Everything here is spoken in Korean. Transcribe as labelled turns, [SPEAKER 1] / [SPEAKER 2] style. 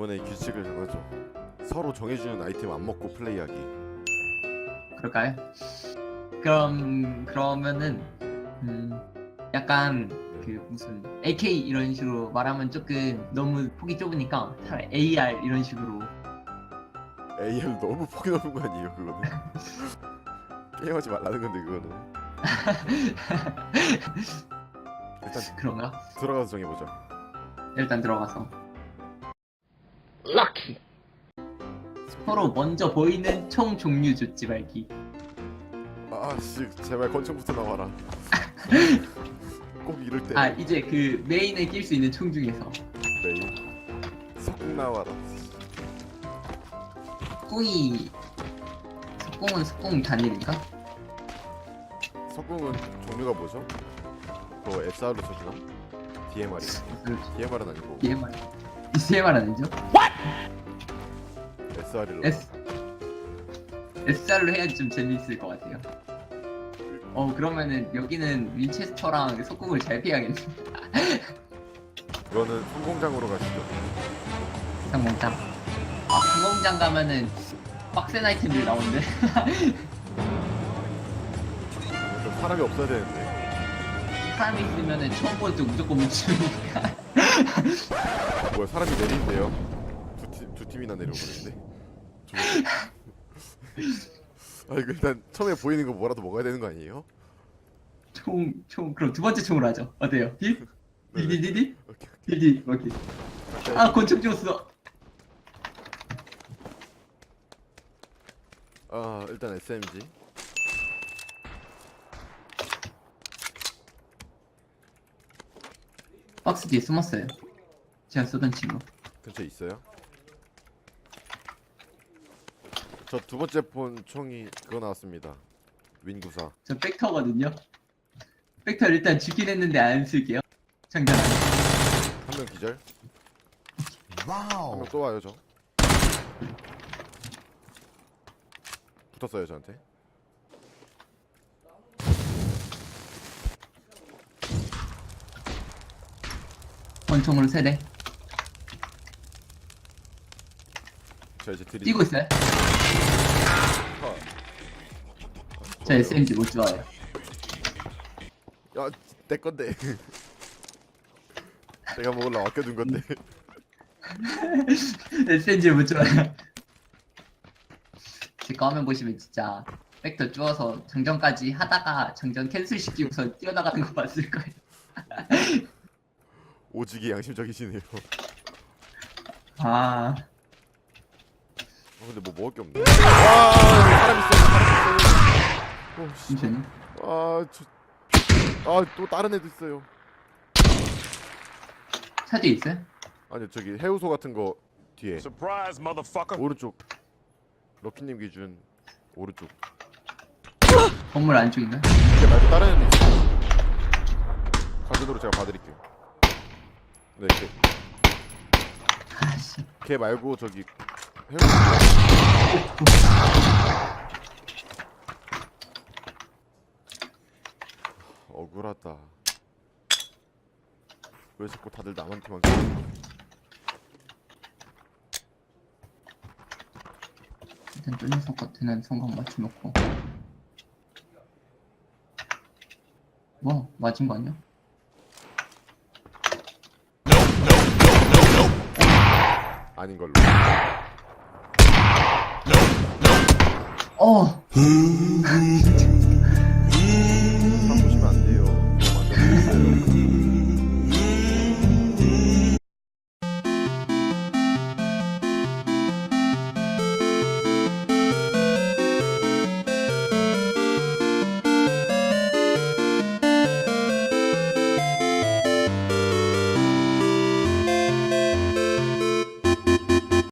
[SPEAKER 1] 이번에 규칙을 정하죠. 서로 정해주는 아이템 안 먹고 플레이하기.
[SPEAKER 2] 그럴까요? 그럼 그러면은 음 약간 그 무슨 AK 이런 식으로 말하면 조금 너무 폭이 좁으니까 차라리 AR 이런 식으로
[SPEAKER 1] AR 너무 폭이 넓은 거 아니에요 그거는? 게임하지 말라는 건데 그거는. 일단
[SPEAKER 2] 그런가?
[SPEAKER 1] 들어가서 정해보자.
[SPEAKER 2] 일단 들어가서 럭키 서로 먼저 보이는 총 종류 줬지 말기
[SPEAKER 1] 아씨 제발 권총부터 나와라. 꼭 이럴 때
[SPEAKER 2] 아 이제 그 메인에 낄 수 있는 총 중에서
[SPEAKER 1] 메인 석궁 나와라.
[SPEAKER 2] 꿍이 석궁은 석궁 단일인가?
[SPEAKER 1] 석궁은 종류가 뭐죠? 그거 SR로 쳐주나? DMR이. DMR은 아니고
[SPEAKER 2] DMR DMR 아니죠?
[SPEAKER 1] SR이라고.
[SPEAKER 2] S SR로 해야지 좀 재미있을 것 같아요. 어 그러면은 여기는 윈체스터랑 석궁을 잘 피해야겠네.
[SPEAKER 1] 그거는 성공장으로 가시죠.
[SPEAKER 2] 상공장. 아 상공장 가면은 빡센 아이템들 나오는데.
[SPEAKER 1] 좀 사람이 없어야 되는데.
[SPEAKER 2] 사람이 있으면은 처음 번째 무조건 묻히니까.
[SPEAKER 1] 뭐야 사람이 내린대요. 두, 팀, 두 팀이나 내려오는데. 아 이거 일단 처음에 보이는 거 뭐라도 먹어야 되는 거 아니에요?
[SPEAKER 2] 총, 총, 그럼 두 번째 총으로 하죠. 어때요? 딜? 딜, 딜, 딜, 딜?
[SPEAKER 1] 오케이
[SPEAKER 2] 딜, 딜, 오케이.
[SPEAKER 1] 오케이.
[SPEAKER 2] 아, 권총 죽었어.
[SPEAKER 1] 아 일단 SMG.
[SPEAKER 2] 박스 뒤에 숨었어요. 제가 쏘던 친구.
[SPEAKER 1] 근처에 있어요? 저 두 번째 본 총이 그거 나왔습니다. 윈구사.
[SPEAKER 2] 저 벡터거든요. 벡터 일단 죽긴 했는데 안 쓸게요. 장전.
[SPEAKER 1] 한 명 기절. 한
[SPEAKER 3] 와우.
[SPEAKER 1] 명 또 와요 저. 붙었어요 저한테.
[SPEAKER 2] 권총으로 세대.
[SPEAKER 1] 저 이제 드리.
[SPEAKER 2] 뛰고 있어요. 저 SMG 못 좋아해요.
[SPEAKER 1] 야 내 건데. 내가 먹으려 아껴둔 건데.
[SPEAKER 2] SMG 못 좋아해요. 제 화면 보시면 진짜 벡터 쪼어서 장전까지 하다가 장전 캔슬 시키고서 뛰어나가는 거 봤을 거예요.
[SPEAKER 1] 오지게 양심적이시네요.
[SPEAKER 2] 아,
[SPEAKER 1] 어, 근데 뭐 먹을 게 없네. 와 사람 있어요. 사람 있어요. 오 씨.
[SPEAKER 2] 잠시만요.
[SPEAKER 1] 아 저. 아 또 다른 애도 있어요.
[SPEAKER 2] 차 뒤에 있어요?
[SPEAKER 1] 아니 저기 해우소 같은 거 뒤에
[SPEAKER 4] Surprise, motherfucker.
[SPEAKER 1] 오른쪽. 럭키님 기준 오른쪽.
[SPEAKER 2] 건물 안쪽인가요?
[SPEAKER 1] 이게 말고 다른 애도 있어요. 가전으로 제가 봐드릴게요. 네, 걔,
[SPEAKER 2] 아씨.
[SPEAKER 1] 걔 말고 저기 해우소. 억울하다. 왜 자꾸 다들 남한테만 그래?
[SPEAKER 2] 일단 저 녀석 같은 성공 맞춰놓고. 뭐, 맞은 거 아니야?
[SPEAKER 1] 아닌 걸로.
[SPEAKER 2] 어!